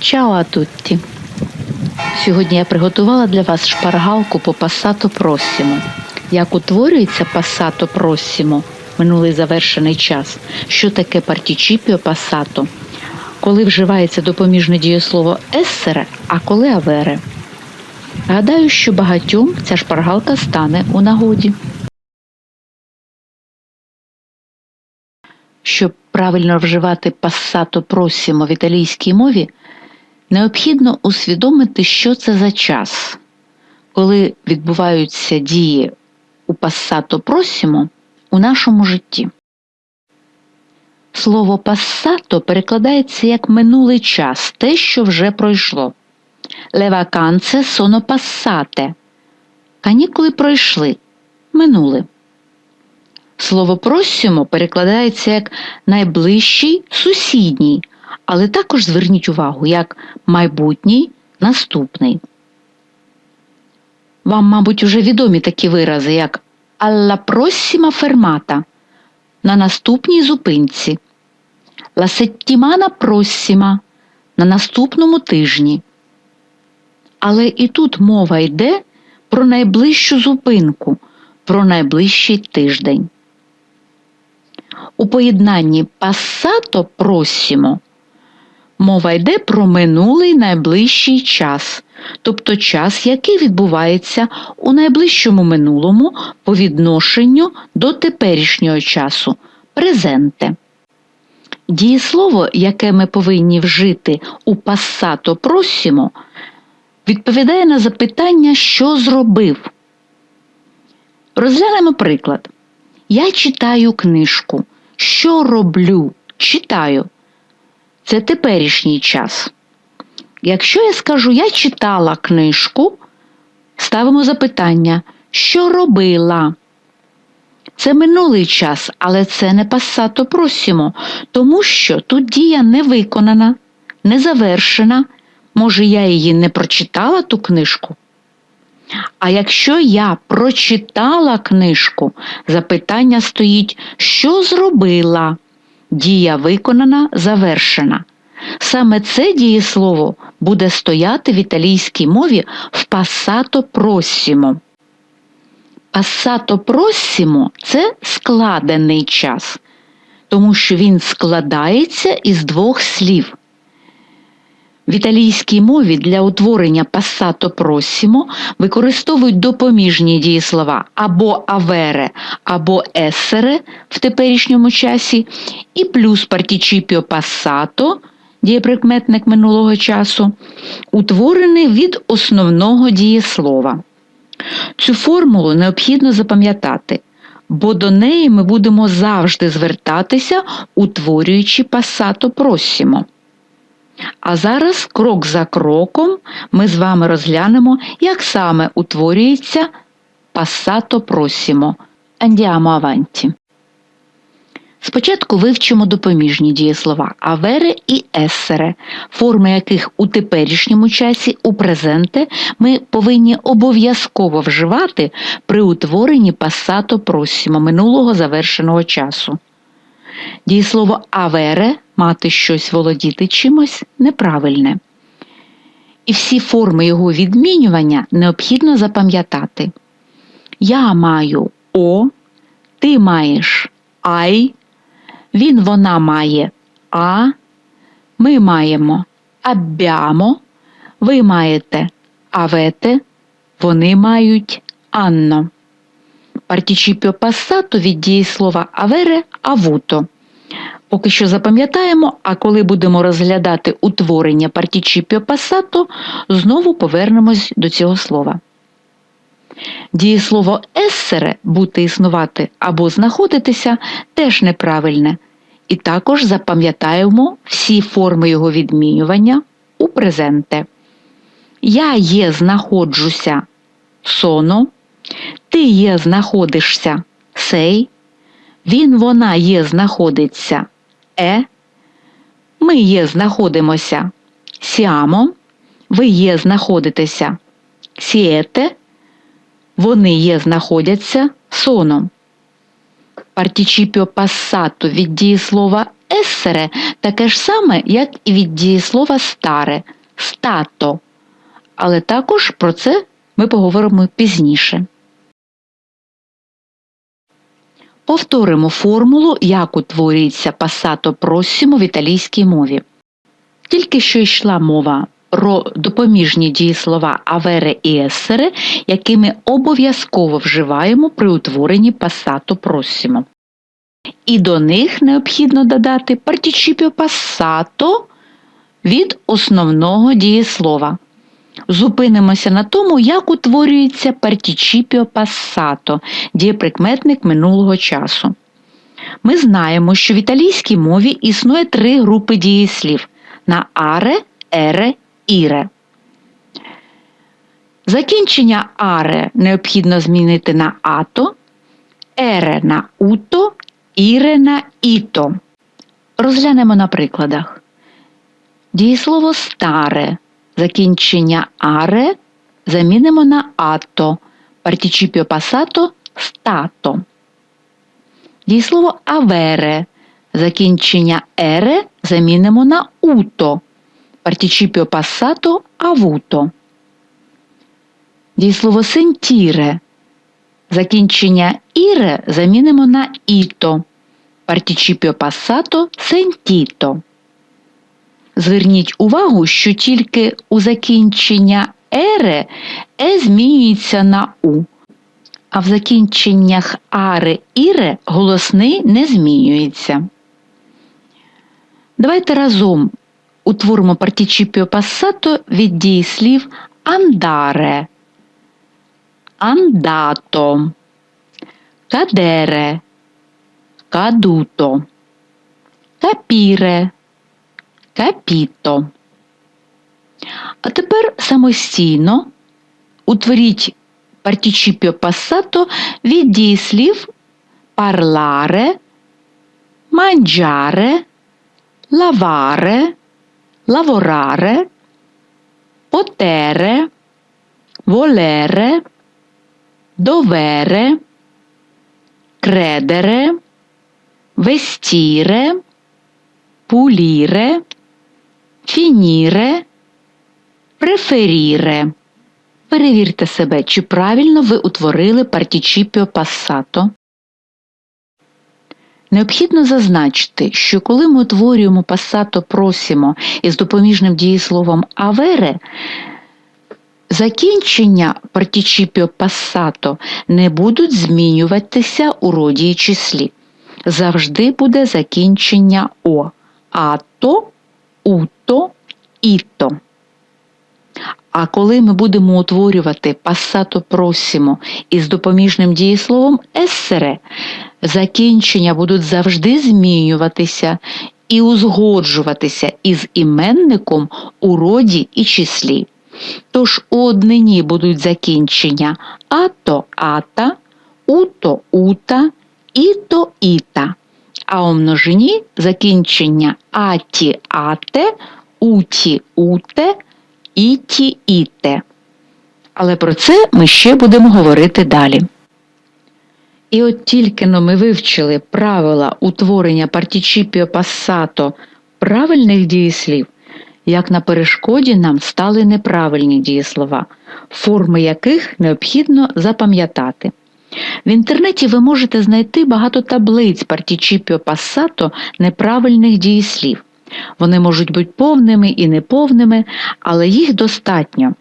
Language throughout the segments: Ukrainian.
Чао а! Сьогодні я приготувала для вас шпаргалку по пасато просімо. Як утворюється пасато просімо, минулий завершений час, що таке партічіпіо пасато, коли вживається допоміжне дієслово ессере, а коли авере. Гадаю, що багатьом ця шпаргалка стане у нагоді. Щоб правильно вживати пасато просімо в італійській мові, необхідно усвідомити, що це за час, коли відбуваються дії у пасато просімо у нашому житті. Слово пассато перекладається як минулий час, те, що вже пройшло. Vacanze sono passate. Канікули пройшли, минули. Слово просімо перекладається як найближчий сусідній, але також зверніть увагу як майбутній наступний. Вам, мабуть, уже відомі такі вирази, як alla prossima fermata на наступній зупинці, la settimana prossima на наступному тижні. Але і тут мова йде про найближчу зупинку, про найближчий тиждень. У поєднанні пасато просімо мова йде про минулий найближчий час, тобто час, який відбувається у найближчому минулому по відношенню до теперішнього часу презенте. Дієслово, яке ми повинні вжити у пасато просімо, відповідає на запитання, що зробив. Розглянемо приклад. Я читаю книжку. Що роблю? Читаю. Це теперішній час. Якщо я скажу я читала книжку, ставимо запитання, що робила? Це минулий час, але це не пасато просімо, тому що тут дія не виконана, не завершена. Може, я її не прочитала ту книжку? А якщо я прочитала книжку, запитання стоїть, що зробила? Дія виконана, завершена. Саме це дієслово буде стояти в італійській мові в пасато просімо. Пасато просімо це складений час, тому що він складається із двох слів. В італійській мові для утворення пасато просімо використовують допоміжні дієслова або авере, або есере в теперішньому часі, і плюс партічіпіо пасато, дієприкметник минулого часу, утворений від основного дієслова. Цю формулу необхідно запам'ятати, бо до неї ми будемо завжди звертатися, утворюючи пасато просімо. А зараз крок за кроком ми з вами розглянемо, як саме утворюється пасато просімо. Andiamo avanti. Спочатку вивчимо допоміжні дієслова авере і есере, форми яких у теперішньому часі у презенте ми повинні обов'язково вживати при утворенні пасато просімо минулого завершеного часу. Дієслово авере мати щось володіти чимось неправильне. І всі форми його відмінювання необхідно запам'ятати. Я маю О, ти маєш Ай, він вона має А, ми маємо аббямо, ви маєте авете, вони мають анно. Партічіпіо пасато від дієслова авере авуто. Поки що запам'ятаємо, а коли будемо розглядати утворення партічіпіо пасато, знову повернемось до цього слова. Дієслово ессере бути існувати або знаходитися теж неправильне. І також запам'ятаємо всі форми його відмінювання у презенте. Я є знаходжуся соно, ти є знаходишся сей, він вона є знаходиться е, ми є знаходимося сіамо, ви є знаходитеся сієте, вони є знаходяться соном. Партічіпіо пасато від дієслова ессере таке ж саме, як і від дієслова старе стато. Але також про це ми поговоримо пізніше. Повторимо формулу, як утворюється пасато просімо в італійській мові. Тільки що йшла мова про допоміжні дієслова авере і есере, які ми обов'язково вживаємо при утворенні пасато просімо. І до них необхідно додати партічіпіо пасато від основного дієслова. Зупинимося на тому, як утворюється партічіпіо пассато, дієприкметник минулого часу. Ми знаємо, що в італійській мові існує три групи дієслів на аре, ере, іре. Закінчення аре необхідно змінити на ато, ере на уто, іре на іто. Розглянемо на прикладах. Дієслово старе закінчення аре замінимо на ато, партічіпіо пасато стато. Дієслово авере закінчення ере замінимо на уто, партічіпіо пасато авуто. Дієслово сентіре закінчення іре замінимо на іто, партічіпіо пасато сентіто. Зверніть увагу, що тільки у закінчення ере е змінюється на у, а в закінченнях аре іре голосний не змінюється. Давайте разом утворимо партічіпіо пасато від дієслів андаре, андато, кадере, кадуто, капіре капіто. А тепер самостійно утворіть партічіпіо пасато від дієслів parlare, mangiare, lavare, lavorare, potere, volere, dovere, credere, vestire, pulire, фініре, преферіре. Перевірте себе, чи правильно ви утворили партічіпіо пассато. Необхідно зазначити, що коли ми утворюємо пасато просимо із допоміжним дієсловом авере, закінчення партічіпіо пассато не будуть змінюватися у роді і числі. Завжди буде закінчення О. Ато уто, іто. А коли ми будемо утворювати пасато просимо із допоміжним дієсловом ессере, закінчення будуть завжди змінюватися і узгоджуватися із іменником у роді і числі. Тож у однині будуть закінчення ато ата, уто ута, іто іта а у множині закінчення аті ате, уті уте, іті іте. Але про це ми ще будемо говорити далі. І от тільки но ми вивчили правила утворення партічіпіо пассато правильних дієслів, як на перешкоді нам стали неправильні дієслова, форми яких необхідно запам'ятати. В інтернеті ви можете знайти багато таблиць партічіпіо пассато неправильних дієслів. Вони можуть бути повними і неповними, але їх достатньо.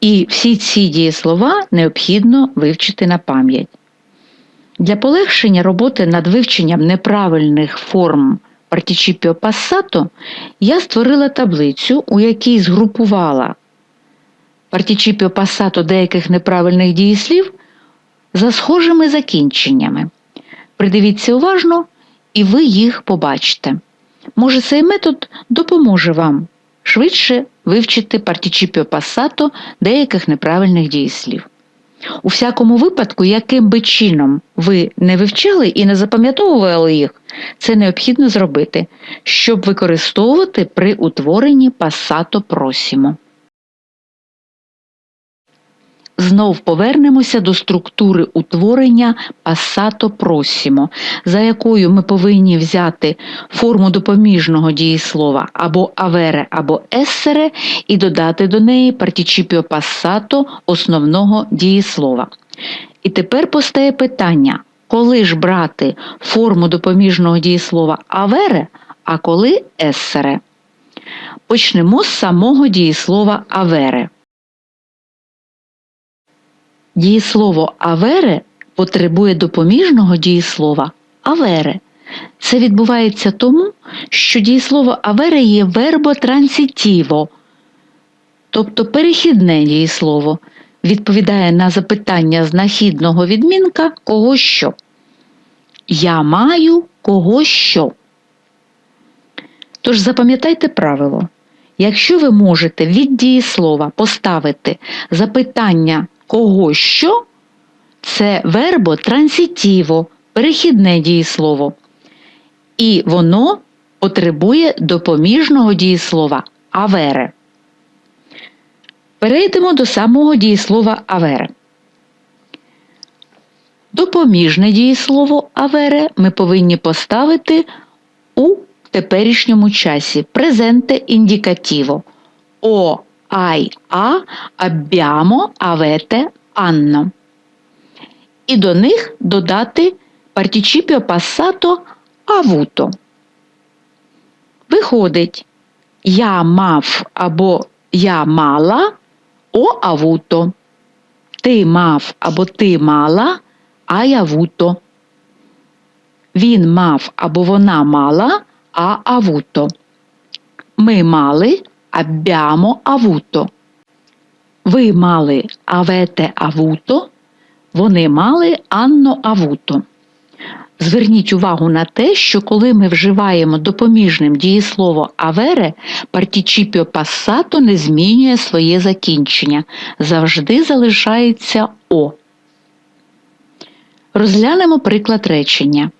І всі ці дієслова необхідно вивчити на пам'ять. Для полегшення роботи над вивченням неправильних форм партічіпіо пассато я створила таблицю, у якій згрупувала партічіпіо пассато деяких неправильних дієслів за схожими закінченнями. Придивіться уважно, і ви їх побачите. Може, цей метод допоможе вам швидше вивчити партічіпіо пасато деяких неправильних дієслів. У всякому випадку, яким би чином ви не вивчали і не запам'ятовували їх, це необхідно зробити, щоб використовувати при утворенні пасато просімо. Знов повернемося до структури утворення passato prossimo, за якою ми повинні взяти форму допоміжного дієслова або avere, або essere і додати до неї participio passato основного дієслова. І тепер постає питання, коли ж брати форму допоміжного дієслова avere, а коли essere. Почнемо з самого дієслова avere. Дієслово авере потребує допоміжного дієслова авере. Це відбувається тому, що дієслово авере є верботранситіво, тобто перехідне дієслово, відповідає на запитання знахідного відмінка кого що. Я маю кого що. Тож запам'ятайте правило. Якщо ви можете від дієслова поставити запитання кого що, це вербо транситіво, перехідне дієслово. І воно потребує допоміжного дієслова авере. Перейдемо до самого дієслова авере. Допоміжне дієслово авере ми повинні поставити у теперішньому часі презенте індикативо. О ай а abbiamo, avete, анно. І до них додати партічіпіо passato avuto. Виходить, я мав або я мала о avuto. Ти мав або ти мала ай avuto. Він мав або вона мала а avuto. Ми мали abbiamo avuto. Ви мали avete avuto, вони мали анно avuto. Зверніть увагу на те, що коли ми вживаємо допоміжним дієслово авере, партічіпіо пассато не змінює своє закінчення, завжди залишається О. Розглянемо приклад речення.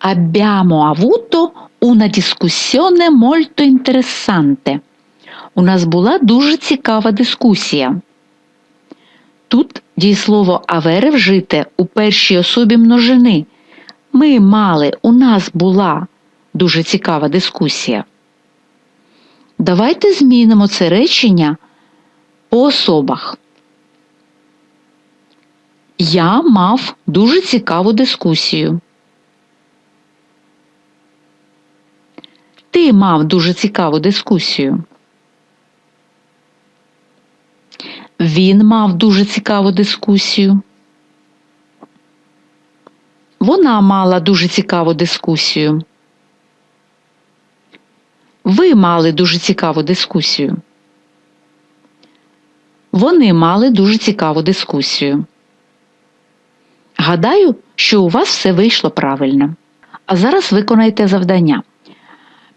Abbiamo avuto una discussione molto interessante у нас була дуже цікава дискусія. Тут дієслово авере вжите у першій особі множини. Ми мали, у нас була дуже цікава дискусія. Давайте змінимо це речення по особах. Я мав дуже цікаву дискусію. Ти мав дуже цікаву дискусію. Він мав дуже цікаву дискусію. Вона мала дуже цікаву дискусію. Ви мали дуже цікаву дискусію. Вони мали дуже цікаву дискусію. Гадаю, що у вас все вийшло правильно. А зараз виконайте завдання.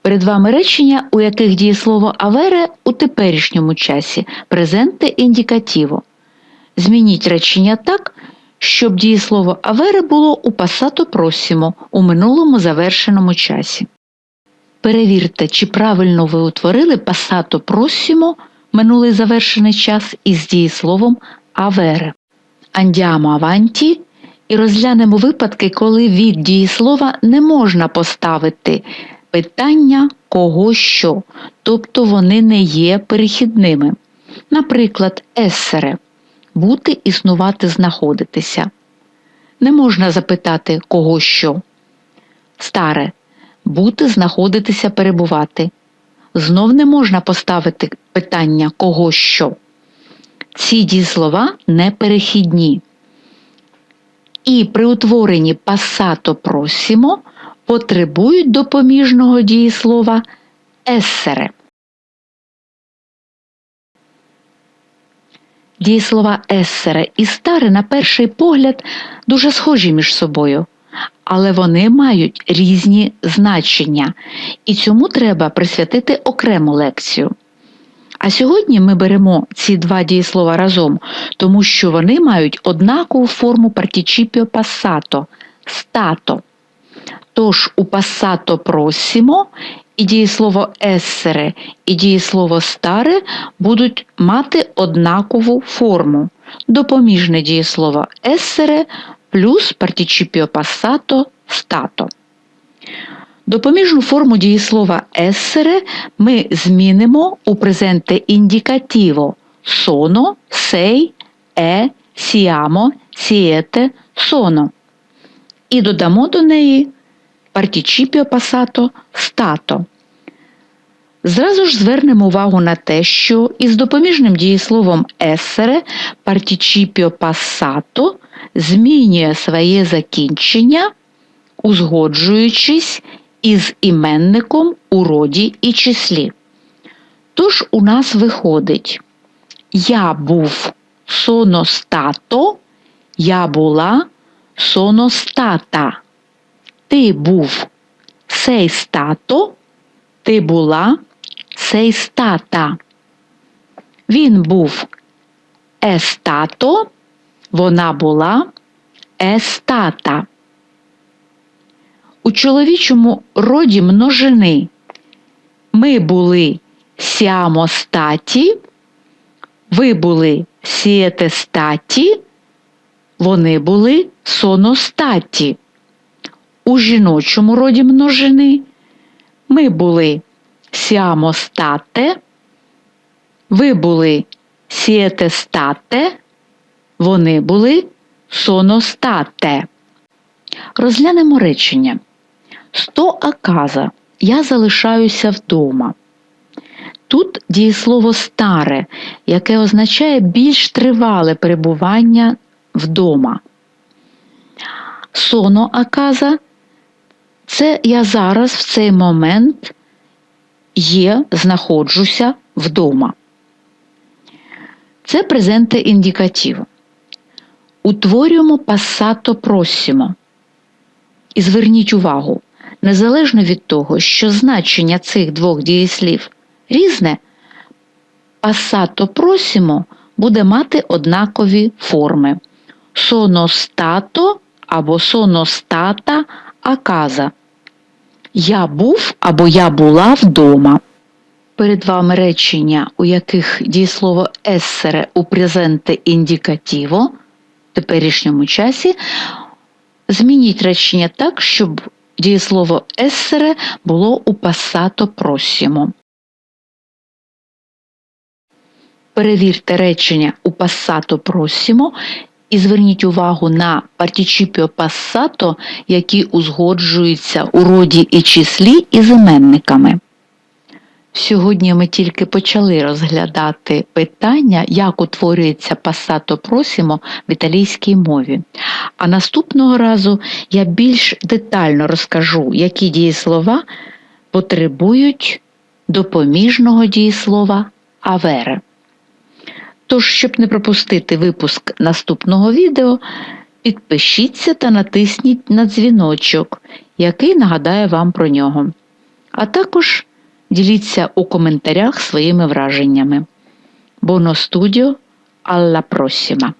Перед вами речення, у яких дієслово авере у теперішньому часі презенте індикативо. Змініть речення так, щоб дієслово авере було у пасато просімо у минулому завершеному часі. Перевірте, чи правильно ви утворили пасато просімо минулий завершений час із дієсловом авере. Андіамо аванті і розглянемо випадки, коли від дієслова не можна поставити питання кого що, тобто вони не є перехідними. Наприклад, есере бути, існувати, знаходитися. Не можна запитати кого що. Старе бути, знаходитися, перебувати. Знов не можна поставити питання кого що. Ці дієслова неперехідні. І при утворенні пасато просімо потребують допоміжного дієслова ессере. Дієслова ессере і старе, на перший погляд, дуже схожі між собою, але вони мають різні значення, і цьому треба присвятити окрему лекцію. А сьогодні ми беремо ці два дієслова разом, тому що вони мають однакову форму партічіпіо пасато стато. Тож у пасато просімо і дієслово ессере, і дієслово старе будуть мати однакову форму. Допоміжне дієслово ессере плюс партічіпіо пасато стато. Допоміжну форму дієслова ессере ми змінимо у презенте індикативо sono, sei, е, siamo, siete, sono. І додамо до неї партічіпіо пасато стато. Зразу ж звернемо увагу на те, що із допоміжним дієсловом ессере партічіпіо пасато змінює своє закінчення, узгоджуючись із іменником у роді і числі. Тож у нас виходить я був соностато, я була соностата. Ти був сей стато, ти була сей стата. Він був естато, вона була естата. У чоловічому роді множини ми були сіамостаті, ви були сієтестаті, вони були соностаті. У жіночому роді множини ми були сіамостате, ви були сієтестате, вони були соностате. Розглянемо речення. Сто аказа. Я залишаюся вдома. Тут дієслово старе, яке означає більш тривале перебування вдома. Соно аказа це я зараз в цей момент є, знаходжуся вдома. Це презенте індикативо. Утворюємо пасато просимо. І зверніть увагу, незалежно від того, що значення цих двох дієслів різне, пасато просимо буде мати однакові форми соностато або соностата аказа. Я був або я була вдома. Перед вами речення, у яких дієслово ессере у презенте індикативо в теперішньому часі. Змініть речення так, щоб дієслово ессере було у пасато просімо. Перевірте речення у пасато просімо і зверніть увагу на партічіпіо пасато, які узгоджуються у роді і числі із іменниками. Сьогодні ми тільки почали розглядати питання, як утворюється пасато просімо в італійській мові. А наступного разу я більш детально розкажу, які дієслова потребують допоміжного дієслова авере. Тож, щоб не пропустити випуск наступного відео, підпишіться та натисніть на дзвіночок, який нагадає вам про нього. А також діліться у коментарях своїми враженнями. Буоно студіо, alla prossima!